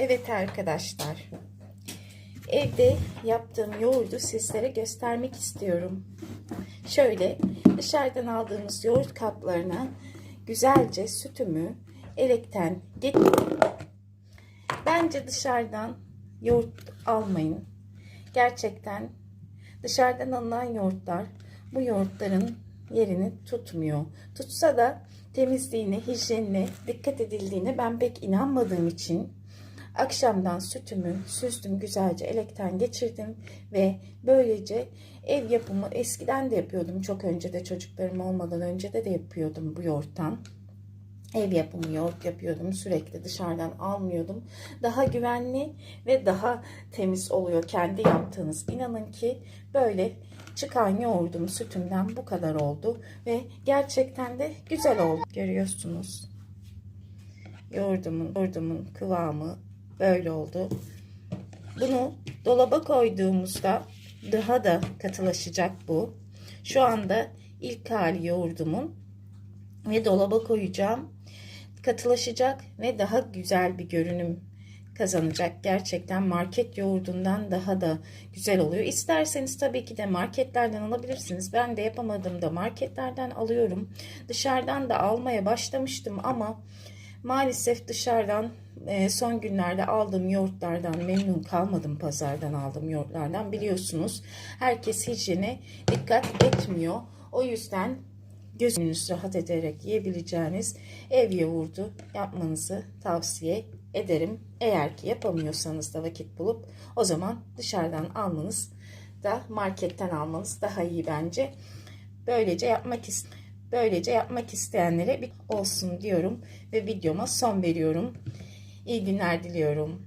Evet arkadaşlar. Evde yaptığım yoğurdu sizlere göstermek istiyorum. Şöyle dışarıdan aldığımız yoğurt kaplarına güzelce sütümü elekten getirdim. Bence dışarıdan yoğurt almayın. Gerçekten dışarıdan alınan yoğurtlar bu yoğurtların yerini tutmuyor. Tutsa da temizliğine, hijyenine dikkat edildiğine ben pek inanmadığım için akşamdan sütümü süzdüm güzelce elekten geçirdim ve böylece ev yapımı eskiden de yapıyordum. Çok önce de çocuklarım olmadan önce de de yapıyordum bu yoğurttan. Ev yapımı yoğurt yapıyordum. Sürekli dışarıdan almıyordum. Daha güvenli ve daha temiz oluyor kendi yaptığınız. İnanın ki böyle çıkan yoğurdum sütümden bu kadar oldu. Ve gerçekten de güzel oldu. Görüyorsunuz. Yoğurdumun, yoğurdumun kıvamı böyle oldu. Bunu dolaba koyduğumuzda daha da katılaşacak bu. Şu anda ilk hali yoğurdumun ve dolaba koyacağım. Katılaşacak ve daha güzel bir görünüm kazanacak. Gerçekten market yoğurdundan daha da güzel oluyor. İsterseniz tabii ki de marketlerden alabilirsiniz. Ben de yapamadığımda marketlerden alıyorum. Dışarıdan da almaya başlamıştım ama maalesef dışarıdan e, son günlerde aldığım yoğurtlardan memnun kalmadım pazardan aldığım yoğurtlardan. Biliyorsunuz herkes hijyene dikkat etmiyor. O yüzden gözünüz rahat ederek yiyebileceğiniz ev yoğurdu yapmanızı tavsiye ederim. Eğer ki yapamıyorsanız da vakit bulup o zaman dışarıdan almanız da marketten almanız daha iyi bence. Böylece yapmak böylece yapmak isteyenlere bir olsun diyorum ve videoma son veriyorum. İyi günler diliyorum.